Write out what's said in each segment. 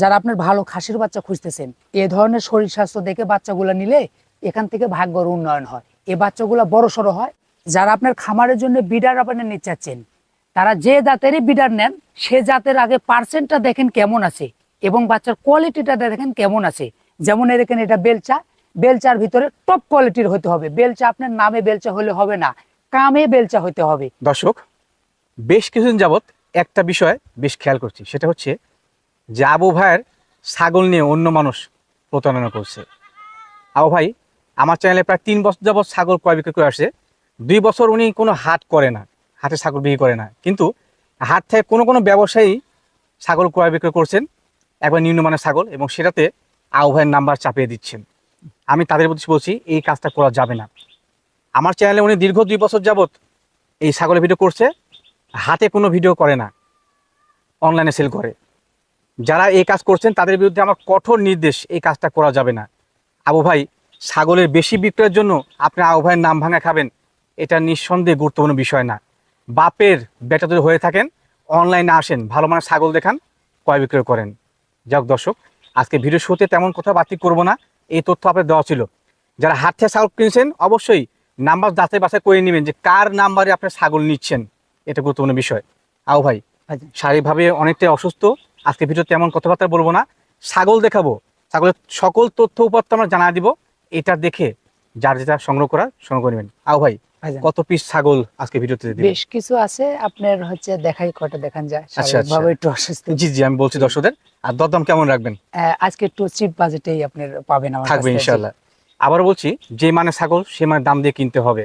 যারা আপনার ভালো খাসির বাচ্চা খুঁজতেছেন, এ ধরনের শরীর স্বাস্থ্য দেখে বাচ্চাগুলো নিলে এখান থেকে ভাগ্যর উন্নয়ন হয়। এই বাচ্চাগুলো বড় সড়ো হয়। যারা আপনার খামারের জন্য বিডার আপনার নিতে চাচ্ছেন, তারা যে জাতেরই বিডার নেন, সে জাতের আগে পার্সেন্টটা দেখেন কেমন আছে এবং বাচ্চার কোয়ালিটিটা দেখেন কেমন আছে। যেমন এরকম এটা বেলচা। বেলচার ভিতরে টপ কোয়ালিটির হতে হবে। বেলচা আপনার নামে বেলচা হলে হবে না, কামে বেলচা হতে হবে। দর্শক, বেশ কিছুদিন যাবত একটা বিষয় বেশ খেয়াল করছি, সেটা হচ্ছে যে আবু ভাইয়ের ছাগল নিয়ে অন্য মানুষ প্রতারণা করছে। আবু ভাই, আমার চ্যানেলে প্রায় তিন বছর যাবৎ ছাগল ক্রয় বিক্রয় করে আসছে। দুই বছর উনি কোনো হাট করে না, হাটে ছাগল বিক্রি করে না। কিন্তু হাট থেকে কোনো কোনো ব্যবসায়ী ছাগল ক্রয় বিক্রয় করছেন, একবার নিম্নমানের ছাগল, এবং সেটাতে আবু ভাইয়ের নাম্বার চাপিয়ে দিচ্ছেন। আমি তাদের প্রতি বলছি, এই কাজটা করা যাবে না। আমার চ্যানেলে উনি দীর্ঘ দুই বছর যাবৎ এই ছাগলের ভিডিও করছে হাতে কোনো ভিডিও করে না অনলাইনে সেল করে। যারা এই কাজ করছেন তাদের বিরুদ্ধে আমার কঠোর নির্দেশ এই কাজটা করা যাবে না। আবু ভাই ছাগলের বেশি বিক্রয়ের জন্য আপনি আবু ভাইয়ের নাম ভাঙা খাবেন এটা নিঃসন্দেহে গুরুত্বপূর্ণ বিষয় না। বাপের বেটা যদি হয়ে থাকেন অনলাইনে আসেন ভালো মানের ছাগল দেখান ক্রয় বিক্রয় করেন। যাক দর্শক আজকে ভিডিও শুতে তেমন কথা বাতিল করব না এই তথ্য আপনার দেওয়া ছিল। যারা হাত থেকে ছাগল কিনছেন অবশ্যই নাম্বার যাচাই বাছাই করে নেবেন যে কার নাম্বারে আপনি ছাগল নিচ্ছেন এটা গুরুত্বপূর্ণ বিষয়। আও ভাই আচ্ছা। শারীরিকভাবে অনেকটাই অসুস্থ আজকে ভিডিও তেমন কথাবার্তা বলব না। ছাগল দেখাবো। ছাগলের সকল তথ্য উপাত্ত আমরা জানা দিব। এটা দেখে যার যেটা সংগ্রহ করার সংগ্রহ করে নেবেন। আও ভাই কত পিস ছাগল আজকে ভিডিওতে দিবেন? বেশ কিছু আছে। আপনার হচ্ছে দেখাই কটা দেখান যায়। আচ্ছা। একটু অসুস্থ জি জি আমি বলছি দর্শকদের। আর দরদাম কেমন রাখবেন? আজকে একটু চিপ বাজেটেই আপনার পাবেন আমার থাকবে ইনশাল্লাহ আবার বলছি যে মানে ছাগল সে মানে দাম দিয়ে কিনতে হবে।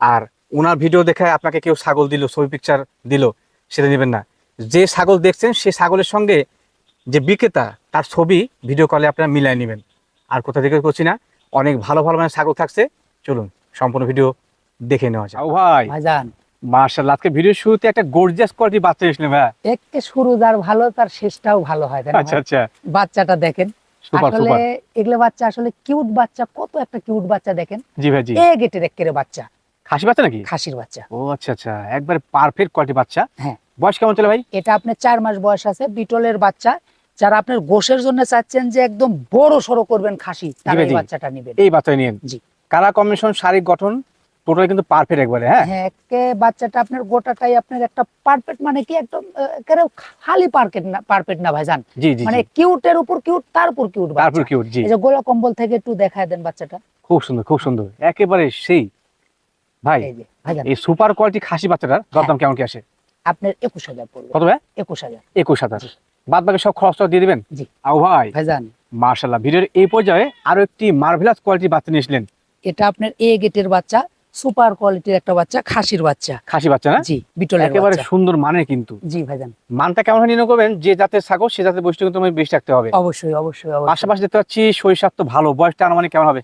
আর ওনার ভিডিও দেখে আপনাকে কেউ ছাগল দিল ছবি পিকচার দিল সেটা নেবেন না। যে ছাগল দেখছেন সে ছাগলের সঙ্গে যে বিক্রেতা তার ছবি ভিডিও কলে আপনারা মিলাই নেবেন। আর কোথা থেকে করছি না অনেক ভালো ভালো মানে ছাগল থাকছে। চলুন সম্পূর্ণ ভিডিও দেখে নেওয়া যায় ভাই ভাইজান। মার্শাল আজকে ভিডিও শুরুতে একটা গর্জিয়াস কোয়ালিটি বাচ্চা এসেছিলেন ভাই। একে শুরু যার ভালো তার শেষটাও ভালো হয় আচ্ছা আচ্ছা। বাচ্চাটা দেখেন। আসলে এগুলো বাচ্চা আসলে কিউট বাচ্চা কত একটা কিউট বাচ্চা দেখেন। জি ভাই জি। এ গেটের একের বাচ্চা। খাসি বাচ্চা নাকি? খাসির বাচ্চা। ও আচ্ছা আচ্ছা। একবার পারফেক্ট কোয়ালিটি বাচ্চা। হ্যাঁ। বয়স কেমন চলে ভাই? এটা আপনার চার মাস বয়স আছে বিটলের বাচ্চা। যারা আপনার গোশের জন্য চাচ্ছেন যে একদম বড় সড়ো করবেন খাসি তারা এই। বাচ্চাটা নেবেন। এই বাচ্চাটা নিয়েন জি। কালার কম্বিনেশন শারীরিক গঠন টোটাল কিন্তু পারফেক্ট একবারে হ্যাঁ? হ্যাঁ একে বাচ্চাটা আপনার গোটাটাই আপনার একটা পারফেক্ট মানে কি একদম একেবারে খালি পারফেক্ট না পারফেক্ট না ভাইজান। মানে কিউটের উপর কিউট তার উপর কিউট তারপর কিউট জি। এই যে গোলা কম্বল থেকে একটু দেখায় দেন বাচ্চাটা। খুব সুন্দর খুব সুন্দর। একেবারে সেই। ভাই এই সুপার কোয়ালিটি খাসি বাচ্চাটার দরদাম কেমন কি আসে? আপনার একুশ হাজার পড়বে। কত ভাই? একুশ হাজার। একুশ হাজার। বাদ বাকি সব খরচটা দিয়ে দিবেন? জি। আও ভাই ভাইজান। মার্শাল্লাহ ভিডিওর এই পর্যায়ে আরও একটি মার্ভেলাস কোয়ালিটি বাচ্চা নিয়েছিলেন এটা আপনার এ গেটের বাচ্চা সুপার কোয়ালিটির একটা বাচ্চা খাসির বাচ্চা। খাসি বাচ্চা না? জি বিটলের একেবারে সুন্দর মানের কিন্তু। জি ভাইজান। মানটা কেমন নির্ণয় করবেন? যে জাতের ছাগল সে জাতের বৈশিষ্ট্য কিন্তু বেশি রাখতে হবে। অবশ্যই অবশ্যই পাশাপাশি দেখতে পাচ্ছি শরীর তো ভালো। বয়সটা আনুমানিক কেমন হবে?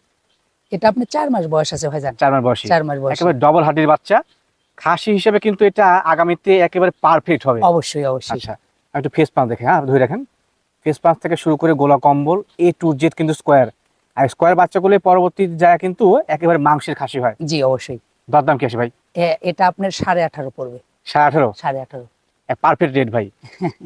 এটা আপনি চার মাস বয়স আছে ভাইজান। চার মাস বয়সী। চার মাস বয়স। একেবারে ডবল হার্টের বাচ্চা। খাসি হিসেবে কিন্তু এটা আগামীতে একেবারে পারফেক্ট হবে। অবশ্যই অবশ্যই। আচ্ছা একটু ফেস পাঁচ দেখে হ্যাঁ ধরে রাখেন। ফেস পাঁচ থেকে শুরু করে গোলা কম্বল এ টু জেড কিন্তু স্কোয়ার আর স্কোয়ার বাচ্চাগুলো পরবর্তী জায়গা কিন্তু একেবারে মাংসের খাসি হয়। জি অবশ্যই। দরদাম কি আছে ভাই? এটা আপনার সাড়ে আঠারো পড়বে। সাড়ে আঠারো? সাড়ে আঠারো। পারফেক্ট রেট ভাই।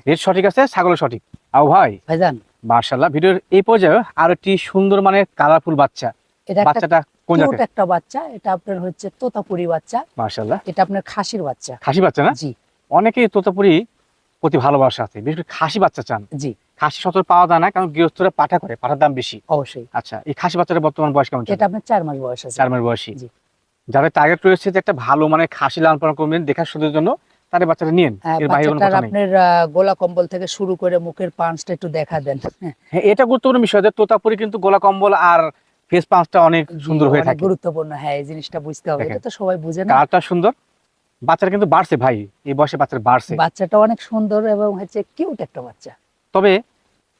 রেট সঠিক আছে ছাগল সঠিক। আও ভাই। ভাইজান। মার্শাল্লাহ ভিডিওর এই পর্যায়ে আর একটি সুন্দর মানে কালারফুল বাচ্চা। এটা বাচ্চাটা কোন জাতের? একটা বাচ্চা এটা আপনার হচ্ছে তোতাপুরি বাচ্চা। মার্শাল্লাহ এটা আপনার খাসির বাচ্চা। খাসি বাচ্চা না? জি। অনেকেই তোতাপুরি প্রতি ভালোবাসা আছে বিশেষ করে খাসি বাচ্চা চান। জি। খাসি সচর পাওয়া যায় না কারণ গৃহস্থরা পাঠা করে পাঠার দাম বেশি। অবশ্যই। আচ্ছা এই খাসি বাচ্চাটা বর্তমান বয়স কেমন এটা আপনার চার মাস বয়স আছে। চার মাস বয়সী। জি। যাদের টার্গেট রয়েছে যে একটা ভালো মানে খাসি লালন পালন করবেন দেখার জন্য বাচ্চাটা নিয়েন। আহ, এর বাইরে কোনো কথা নেই। আপনার আহ, গোলা কম্বল থেকে শুরু করে মুখের পাঁচটা একটু দেখা দেন। হ্যাঁ এটা গুরুত্বপূর্ণ বিষয় যে তোতাপুরি কিন্তু গোলা কম্বল আর ফেস পাঁচটা অনেক সুন্দর হয়ে থাকে। গুরুত্বপূর্ণ। হ্যাঁ এই জিনিসটা বুঝতে হবে। এটা তো সবাই বুঝে না। কালারটা সুন্দর। বাচ্চাটা কিন্তু বাড়ছে ভাই। এই বয়সে বাচ্চাটা বাড়ছে। বাচ্চাটা অনেক সুন্দর এবং হচ্ছে কিউট একটা বাচ্চা। তবে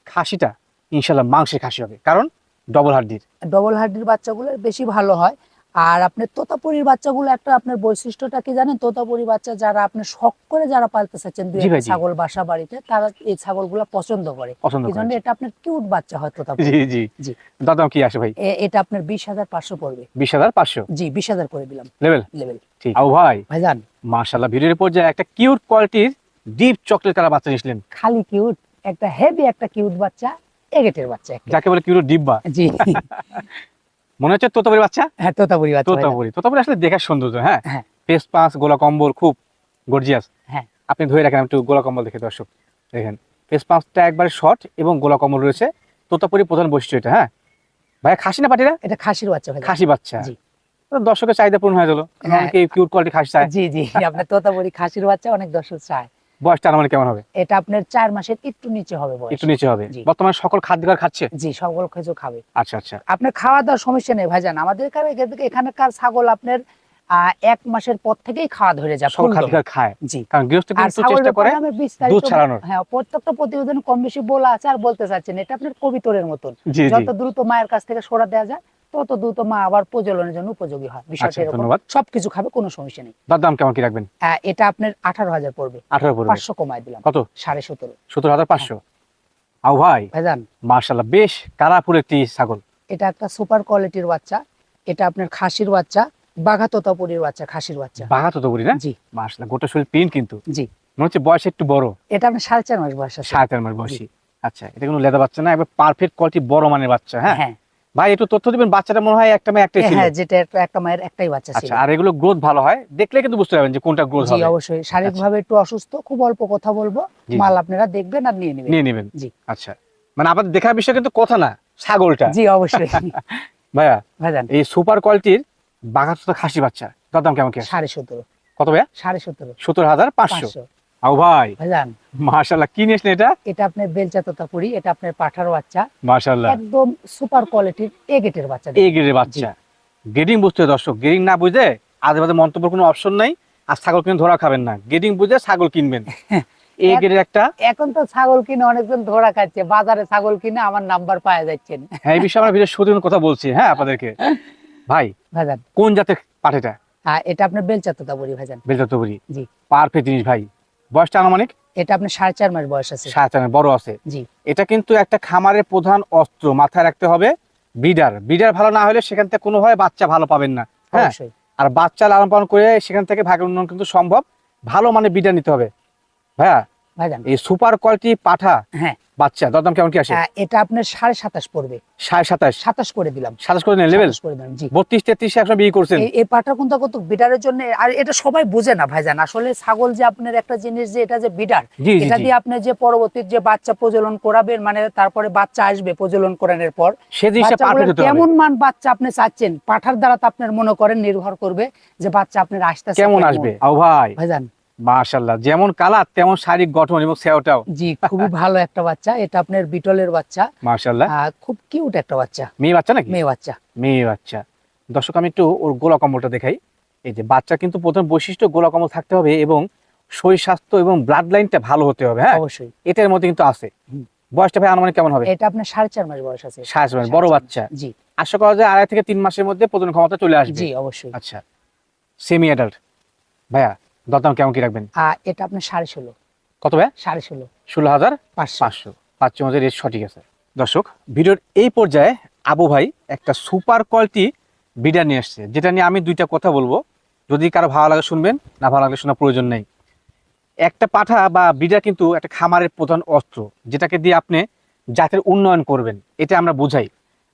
খাসিটা ইনশাল্লাহ মাংসের খাসি হবে। কারণ ডবল হাড্ডির। ডবল হার্ডির বাচ্চাগুলো বেশি ভালো হয়। আর আপনার তোতাপুরির বাচ্চাগুলো একটা আপনার বৈশিষ্ট্যটা কি জানেন? তোতাপুরি বাচ্চা যারা আপনি শখ করে যারা পালতে চাচ্ছেন দুই। ছাগল বাসা বাড়িতে তারা এই ছাগলগুলো পছন্দ করে। এই জন্য? এটা আপনার কিউট বাচ্চা হয় তোতাপুরি। জি জি। জি। দাদাম কি আসে ভাই? এটা আপনার বিশ হাজার পাঁচশো পড়বে। বিশ হাজার পাঁচশো? জি বিশ হাজার করে দিলাম। লেভেল লেভেল ঠিক। আও ভাই। ভাইজান। মার্শাল্লাহ ভিডিওর পর্যায়ে একটা কিউট কোয়ালিটির ডিপ চকলেট কালার বাচ্চা নিয়েছিলেন। খালি কিউট একটা হেভি একটা কিউট বাচ্চা এগেটের বাচ্চা। যাকে বলে কিউরো ডিব্বা। জি। মনে হচ্ছে তোতাপুরি বাচ্চা? হ্যাঁ তোতাপুরি বাচ্চা তোতাপুরি তোতাপুরি আসলে দেখার সৌন্দর্য হ্যাঁ? হ্যাঁ। ফেস পাঁচ গোলা কম্বল খুব গর্জিয়াস হ্যাঁ। আপনি ধরে রাখেন একটু গোলা কম্বল দেখে দর্শক। দেখেন ফেস পাঁচটা একবারে শর্ট এবং গোলা কম্বল রয়েছে। তোতাপুরি প্রধান বৈশিষ্ট্য এটা হ্যাঁ? ভাই খাসি না পাটিরা? এটা খাসির বাচ্চা ভাই খাসি বাচ্চা। জি। দর্শকের চাহিদা পূরণ হয়ে গেল। অনেকে কিউট কোয়ালিটি খাসি চায়। জি জি। আপনার তোতাপুরি খাসির বাচ্চা অনেক দর্শক চায়। বয়সটা আমার কেমন হবে? এটা আপনার চার মাসের একটু নিচে হবে বয়স। একটু নিচে হবে। বর্তমানে সকল খাদ্যকার খাচ্ছে? জি সকল কিছু খাবে। আচ্ছা আচ্ছা। আপনার খাওয়া দাওয়ার সমস্যা নেই ভাইজান। আমাদের এখানে এখানকার ছাগল আপনার এক মাসের পর থেকেই খাওয়া ধরে যায় সকল ফুল খায়। জি। কারণ গৃহস্থ কিন্তু চেষ্টা করে ব্যাপারে আমি বিস্তারিত দুধ ছাড়ানোর। হ্যাঁ প্রত্যেকটা প্রতিবেদন কম বেশি বলা আছে আর বলতে চাচ্ছেন এটা আপনার কবিতরের মতন। যত দ্রুত মায়ের কাছ থেকে সরা দেওয়া যায় তত দ্রুত মা আবার প্রজননের জন্য উপযোগী হয়। বিষয়টা আচ্ছা, এরকম। সবকিছু খাবে কোনো সমস্যা নেই। তার দাম কেমন কি রাখবেন? এটা আপনার আঠারো হাজার পড়বে। আঠারো পাঁচশো কমায় দিলাম। কত? সাড়ে সতেরো। সত্তর হাজার পাঁচশো। আও ভাই ভাইজান। মার্শাল্লাহ বেশ কালারফুল একটি ছাগল। এটা একটা সুপার কোয়ালিটির বাচ্চা। এটা আপনার খাসির বাচ্চা বাঘা তোতাপুরির বাচ্চা খাসির বাচ্চা। বাঘা তো বলি না? জি। মার্শাল্লাহ গোটা শরীর প্রিন্ট কিন্তু। জি। মনে হচ্ছে বয়স একটু বড়। এটা আপনার সাড়ে চার মাস বয়স সাড়ে চার মাস বয়সী। আচ্ছা এটা কোনো লেদা বাচ্চা না? একবার পারফেক্ট কোয়ালিটি বড় মানের বাচ্চা হ্যাঁ? হ্যাঁ। ভাই একটু তথ্য দিবেন বাচ্চাটা মনে হয় একটা মেয়ে একটাই ছিল হ্যাঁ যেটা একটা মায়ের একটাই বাচ্চা ছিল। আচ্ছা আর এগুলো গ্রোথ ভালো হয়? দেখলে কিন্তু বুঝতে পারবেন যে কোনটা গ্রোথ হবে। জি অবশ্যই আচ্ছা। শারীরিকভাবে একটু অসুস্থ খুব অল্প কথা বলব। মাল আপনারা দেখবেন আর নিয়ে নেবেন। নিয়ে নেবেন। জি। আচ্ছা। মানে আপনাদের দেখার বিষয় কিন্তু কথা না ছাগলটা। জি অবশ্যই। ভাইয়া ভাইজান। এই সুপার কোয়ালিটির বাঘাত খাসি বাচ্চা। দাম কেমন কি 17.5 কত ভাইয়া? 17.5 17500 এ ছাগল কিনবেন। একটা এখন তো ছাগল কিনে অনেকজন ধরা খাচ্ছে। বাজারে ছাগল কিনে আমার নাম্বার পাওয়া যাচ্ছে হ্যাঁ, এই বিষয়ে আমরা বিশেষ কথা বলছি হ্যাঁ আপনাদেরকে। ভাই কোন জাতের পাঠেটা হ্যাঁ, এটা? আপনার বেলচা তোতাপুরি ভাইজান। বেলচা তোতাপুরি জি। পারফেক্ট জিনিস ভাই। বয়সটা আনুমানিক? এটা আপনার সাড়ে চার মাস বয়স আছে। সাড়ে চার মাস বড় আছে। জি। এটা কিন্তু একটা খামারের প্রধান অস্ত্র মাথায় রাখতে হবে ব্রিডার। ব্রিডার ভালো না হলে সেখান থেকে কোনো হয় বাচ্চা ভালো পাবেন না হ্যাঁ? আর বাচ্চা লালন পালন করে সেখান থেকে ভাগের উন্নয়ন কিন্তু সম্ভব। ভালো মানে ব্রিডার নিতে হবে। ভাইয়া এই সুপার কোয়ালিটি পাঠা হ্যাঁ। বাচ্চা দরদাম কেমন কি আসে? এটা আপনার সাড়ে সাতাশ পড়বে। সাড়ে সাতাশ? সাতাশ করে দিলাম। সাতাশ করে লেভেল করে দিলাম জি। বত্রিশ তেত্রিশ একশো বিয়ে করছেন। এই- পাটা কিন্তু কত? বিডারের জন্য আর এটা সবাই বোঝে না ভাইজান। আসলে ছাগল যে আপনার একটা জিনিস যে এটা যে বিডার এটা দিয়ে আপনি যে পরবর্তী যে বাচ্চা প্রজনন করাবেন মানে তারপরে বাচ্চা আসবে প্রজনন করানোর পর সে জিনিসটা কেমন মান বাচ্চা আপনি চাচ্ছেন? পাঠার দ্বারা তো আপনার মনে করেন নির্ভর করবে যে বাচ্চা আপনার আসতেছে কেমন আসবে? ভাই। ভাইজান মাশাল্লাহ যেমন কালার তেমন শারীরিক গঠন এবং সেওটাও। জি খুবই ভালো একটা বাচ্চা এটা আপনার বিটলের বাচ্চা। মাশাল্লাহ খুব কিউট একটা বাচ্চা। মেয়ে বাচ্চা নাকি? মেয়ে বাচ্চা। মেয়ে বাচ্চা। দর্শক আমি একটু ওর গোলা কম্বলটা দেখাই। এই যে বাচ্চা কিন্তু প্রথম বৈশিষ্ট্য গোলা কম্বল থাকতে হবে এবং শরীর স্বাস্থ্য এবং ব্লাড লাইনটা ভালো হতে হবে হ্যাঁ? অবশ্যই। এটার মধ্যে কিন্তু আছে। বয়সটা ভাই আনুমানিক কেমন হবে? এটা আপনার সাড়ে চার মাস বয়স আছে। সাড়ে চার মাস, বড় বাচ্চা। জি। আশা করা যায় আড়াই থেকে তিন মাসের মধ্যে প্রজনন ক্ষমতা চলে আসবে। জি অবশ্যই। আচ্ছা সেমি অ্যাডাল্ট ভাইয়া দরদাম কেমন কি রাখবেন? এটা আপনার সাড়ে ষোলো। কত ভাইয়া সাড়ে ষোলো। ষোলো হাজার পাঁচশো। পাঁচশো। পাঁচশো মাঝে রেট সঠিক আছে। দর্শক ভিডিওর এই পর্যায়ে আবু ভাই একটা সুপার কোয়ালিটি বিডার নিয়ে আসছে যেটা নিয়ে আমি দুইটা কথা বলব। যদি কারও ভালো লাগে শুনবেন না ভালো লাগলে শোনার প্রয়োজন নেই। একটা পাঠা বা বিডার কিন্তু একটা খামারের প্রধান অস্ত্র যেটাকে দিয়ে আপনি জাতের উন্নয়ন করবেন এটা আমরা বুঝাই।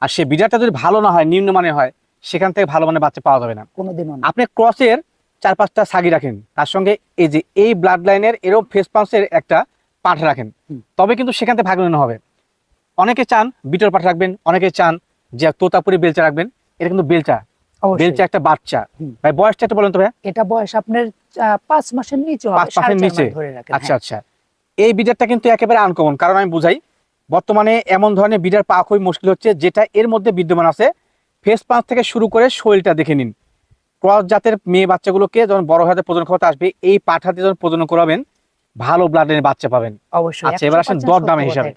আর সে বিডারটা যদি ভালো না হয় নিম্নমানের হয় সেখান থেকে ভালো মানের বাচ্চা পাওয়া যাবে না। কোনোদিনও না। আপনি ক্রসের চার পাঁচটা সাগি রাখেন। তার সঙ্গে এই যে এই ব্লাড লাইনের এরও ফেস পাম্পসের একটা পাঠ রাখেন। তবে কিন্তু সেখান থেকে ভাগ নেওয়া হবে। অনেকে চান বিটর পাঠ রাখবেন অনেকে চান যে তোতাপুরি বেলচা রাখবেন। এটা কিন্তু বেলচা। বেলচা একটা বাচ্চা। ভাই বয়সটা একটু বলেন তো ভাই এটা বয়স আপনার পাঁচ মাসের নিচে পাঁচ মাসের নিচে? আচ্ছা হ্যাঁ। আচ্ছা। এই বিডারটা কিন্তু একেবারে আনকমন কারণ আমি বুঝাই বর্তমানে এমন ধরনের বিডার পাওয়া খুবই মুশকিল হচ্ছে যেটা এর মধ্যে বিদ্যমান আছে। ফেস পাঁচ থেকে শুরু করে শরীরটা দেখে নিন। ক্রস জাতের মেয়ে বাচ্চাগুলোকে যখন বড় হাতে প্রজনন ক্ষমতা আসবে এই পাঠাতে যখন প্রজনন করাবেন ভালো ব্লাডের বাচ্চা পাবেন। অবশ্যই আচ্ছা, এবার আসেন 100% দরদামের হিসাবে।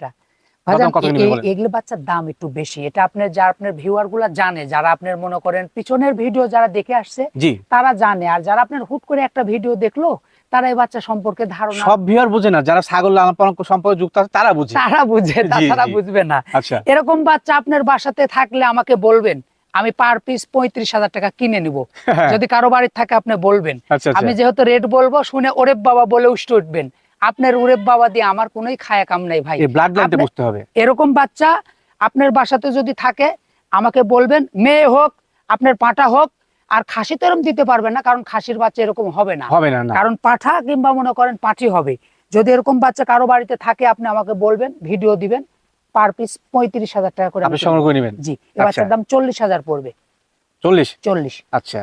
এগুলো বাচ্চার দাম একটু বেশি। এটা আপনার যারা আপনার ভিউয়ারগুলা জানে যারা আপনার মনে করেন পিছনের ভিডিও যারা দেখে আসছে তারা জানে। আর যারা আপনার হুট করে একটা ভিডিও দেখল তারা এই বাচ্চা সম্পর্কে ধারণা সব ভিউয়ার বুঝে না যারা ছাগল লালন সম্পর্কে যুক্ত আছে তারা বুঝে। তারা বুঝে তারা জি। বুঝবে না। আচ্ছা। এরকম বাচ্চা আপনার বাসাতে থাকলে আমাকে বলবেন আমি পার পিস পঁয়ত্রিশ হাজার টাকা কিনে নিব। যদি কারও বাড়ির থাকে আপনি বলবেন। আচ্ছা আচ্ছা। আমি যেহেতু রেট বলব শুনে ওরে বাবা বলে উষ্ট উঠবেন। আপনার উরে বাবা দিয়ে আমার কোনোই খায়া কাম নাই ভাই। বুঝতে হবে। এরকম বাচ্চা আপনার বাসাতে যদি থাকে আমাকে বলবেন মেয়ে হোক আপনার পাঁঠা হোক আর খাসি তো এরকম দিতে পারবেন না কারণ খাসির বাচ্চা এরকম হবে না। হবে না না। কারণ পাঠা কিংবা মনে করেন পাঠি হবে। যদি এরকম বাচ্চা কারও বাড়িতে থাকে আপনি আমাকে বলবেন ভিডিও দিবেন পার পিস পঁয়ত্রিশ হাজার টাকা করে আপনি সংগ্রহ করে নেবেন? জি এই আচ্ছা। বাচ্চার দাম চল্লিশ হাজার পড়বে। চল্লিশ? চল্লিশ। আচ্ছা।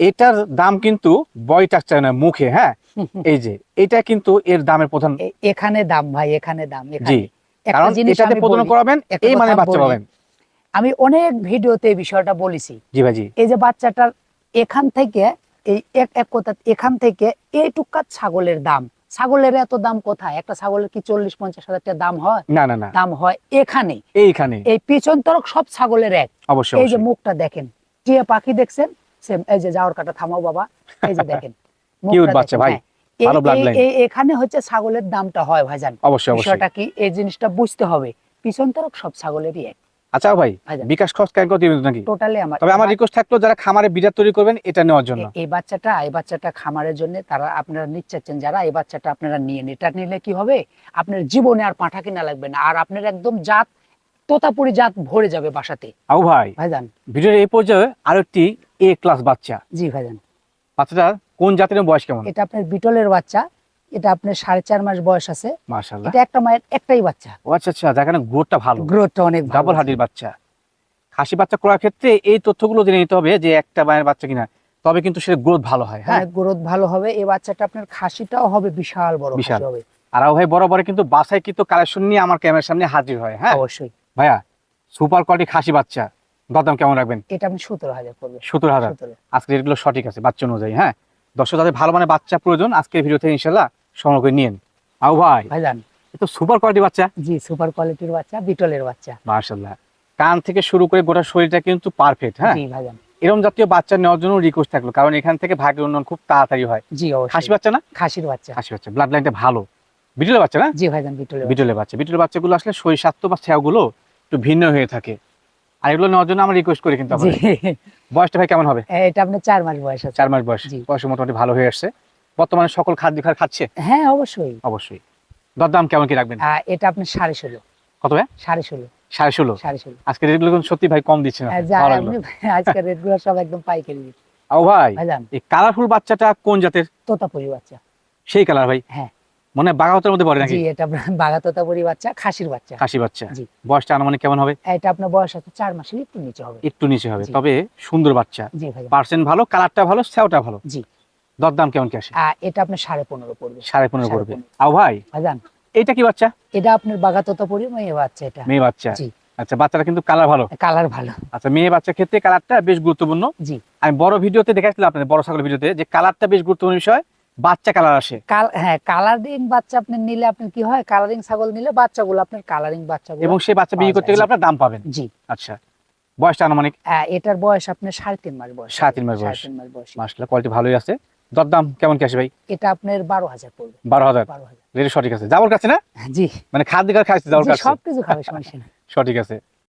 এটার দাম কিন্তু বয় টাকচার না মুখে হ্যাঁ? এই যে এটা কিন্তু এর দামের প্রধান এখানে দাম ভাই এখানে দাম জি। এখানে কারণ এটাতে আমি প্রদান করাবেন এই মানে বাচ্চা পাবেন। আমি অনেক ভিডিওতে এই বিষয়টা বলেছি। জি ভাই জি। এই যে বাচ্চাটার এখান থেকে এই এক এক কথা এখান থেকে এইটুকা ছাগলের দাম। ছাগলের এত দাম কোথায়? একটা ছাগলের কি চল্লিশ পঞ্চাশ হাজার টাকা দাম হয়? না না না। দাম হয় এখানে এইখানে এই পিছন তরক সব ছাগলের এক। অবশ্যই এই যে মুখটা দেখেন টিয়া পাখি দেখছেন সেম এই যে যাওয়ার কাটা থামাও বাবা এই যে দেখেন বাচ্চা ভাই, হ্যাঁ। এখানে হচ্ছে ছাগলের দামটা হয় ভাইজান। অবশ্যই অবশ্যই। বিষয়টা কি এই জিনিসটা বুঝতে হবে। পিছন তরক সব ছাগলেরই এক। আচ্ছা ভাই বিকাশ খরচ কেন দিবেন নাকি? টোটালি আমার তবে আমার রিকোয়েস্ট থাকল যারা খামারে বিড়া তৈরি করবেন এটা নেওয়ার জন্য। এই বাচ্চাটা এই বাচ্চাটা খামারের জন্য তারা আপনারা নিচ্ছেন যারা এই বাচ্চাটা আপনারা নিয়ে। এটা নিলে কি হবে? আপনার জীবনে আর পাঠা কিনা লাগবে না। আর আপনার একদম জাত তোতাপুরি জাত ভরে যাবে বাসাতে। আও ভাই ভাইজান। ভিডিওর এই পর্যায়ে আর একটি এ ক্লাস বাচ্চা। জি ভাইজান। বাচ্চাটার কোন জাতের বয়স কেমন? এটা আপনার বিটলের বাচ্চা। এটা আপনার সাড়ে চার মাস বয়স আছে। এটা একটা মায়ের একটাই বাচ্চা। আচ্ছা আচ্ছা যেখানে গ্রোথটা ভালো। গ্রোথটা অনেক ডাবল। হাডির বাচ্চা। খাসি বাচ্চা করার ক্ষেত্রে এই তথ্যগুলো জেনে নিতে হবে যে একটা মায়ের বাচ্চা কিনা তবে কিন্তু সেটা গ্রোথ ভালো হয় হ্যাঁ? গ্রোথ ভালো হবে। এই বাচ্চাটা আপনার খাসিটাও হবে বিশাল বড় বিশাল। হবে। আর ভাই বরাবর কিন্তু বাসায় কিন্তু কালেকশন নিয়ে আমার ক্যামেরার সামনে হাজির হয় হ্যাঁ? অবশ্যই। ভাইয়া সুপার কোয়ালিটি খাসি বাচ্চা। দরদাম কেমন রাখবেন? এটা আপনি সতেরো হাজার সত্তর হাজার। আজকে রেটগুলো সঠিক আছে বাচ্চা অনুযায়ী হ্যাঁ? দর্শক ভালো মানে বাচ্চা প্রয়োজন আজকের ভিডিও থেকে ইনশাল্লাহ সংগ্রহ করে নিন আও ভাই ভাইজান। তো সুপার কোয়ালিটি বাচ্চা। জি সুপার কোয়ালিটির বাচ্চা বিটলের বাচ্চা। মার্শাল্লাহ কান থেকে শুরু করে গোটা শরীরটা কিন্তু পারফেক্ট হ্যাঁ? জি ভাইজান। এরকম জাতীয় বাচ্চা নেওয়ার জন্য রিকোয়েস্ট থাকল কারণ এখান থেকে উন্নয়ন খুব তাড়াতাড়ি হয়। জি খাসি বাচ্চা না? খাসির বাচ্চা। খাসি বাচ্চা ব্লাড লাইনটা ভালো। বিটলের বাচ্চা না? জি ভাইজান বিটলের বিটলের বাচ্চা। বিটলের বাচ্চাগুলো আসলে শরীর স্বাস্থ্য বা ছায়াগুলো একটু ভিন্ন হয়ে থাকে। আর এগুলো নেওয়ার জন্য আমরা রিকোয়েস্ট করি কিন্তু বয়সটা ভাই কেমন হবে? এটা আপনার চার মাস বয়স চার মাস বয়স। জি। বয়স মোটামুটি ভালো হয়ে আসছে। বর্তমানে সকল খাদ্য খাচ্ছে? হ্যাঁ অবশ্যই। অবশ্যই। দরদাম কেমন কি রাখবেন? এটা আপনার সাড়ে ষোলো। কত ভাই? সাড়ে ষোলো। সাড়ে ষোলো? সাড়ে ষোলো। আজকে রেটগুলো সত্যি ভাই কম দিচ্ছে না হ্যাঁ, সব একদম পাইকারি rate। ও ভাই এই কালারফুল বাচ্চাটা কোন জাতের? তোতাপুরি বাচ্চা। সেই কালার ভাই? হ্যাঁ। মানে বাগাওয়াতের মধ্যে পড়ে নাকি? এটা আপনার বাচ্চা খাসির বাচ্চা। খাসি বাচ্চা। জি। বয়সটা আনুমানিক কেমন হবে? এটা আপনার বয়স আছে মাসের একটু নিচে হবে। একটু নিচে হবে তবে সুন্দর বাচ্চা। জি ভাইজান। পার্সেন্ট ভালো কালারটা ভালো সেওটা ভালো। জি। দরদাম কেমন কি আসে? এটা আপনার সাড়ে পনেরো পড়বে। সাড়ে পনেরো পড়বে। আও ভাই ভাইজান। এইটা কি বাচ্চা? এটা আপনার বাঘা তোতাপুরি মেয়ে বাচ্চা এটা। মেয়ে বাচ্চা। জি। আচ্ছা বাচ্চাটা কিন্তু কালার ভালো। কালার ভালো। আচ্ছা মেয়ে বাচ্চার ক্ষেত্রে কালারটা বেশ গুরুত্বপূর্ণ। জি। আমি বড় ভিডিওতে দেখাচ্ছিলাম আপনাদের বড় ছাগলের ভিডিওতে যে কালারটা বেশ গুরুত্বপূর্ণ বিষয় বাচ্চা কালার আসে। হ্যাঁ কালারিং বাচ্চা আপনি নিলে আপনার কি হয় কালারিং ছাগল নিলে বাচ্চাগুলো আপনার কালারিং বাচ্চাগুলো এবং সেই বাচ্চা বিক্রি করতে গেলে আপনার দাম পাবেন। জি। আচ্ছা বয়সটা আনুমানিক? এটার বয়স আপনার সাড়ে তিন মাস বয়স। সাড়ে তিন মাস বয়স। মাস কোয়ালিটি ভালোই আছে। দরদাম কেমন কি আসে ভাই? এটা আপনার বারো হাজার পড়বে। বারো হাজার? বারো হাজার। সঠিক আছে। যাওয়ার কাছে না? জি। মানে খাদ্য খাইছে যাওয়ার জি, কাছে। সবকিছু খাবে সমস্যা। সঠিক আছে।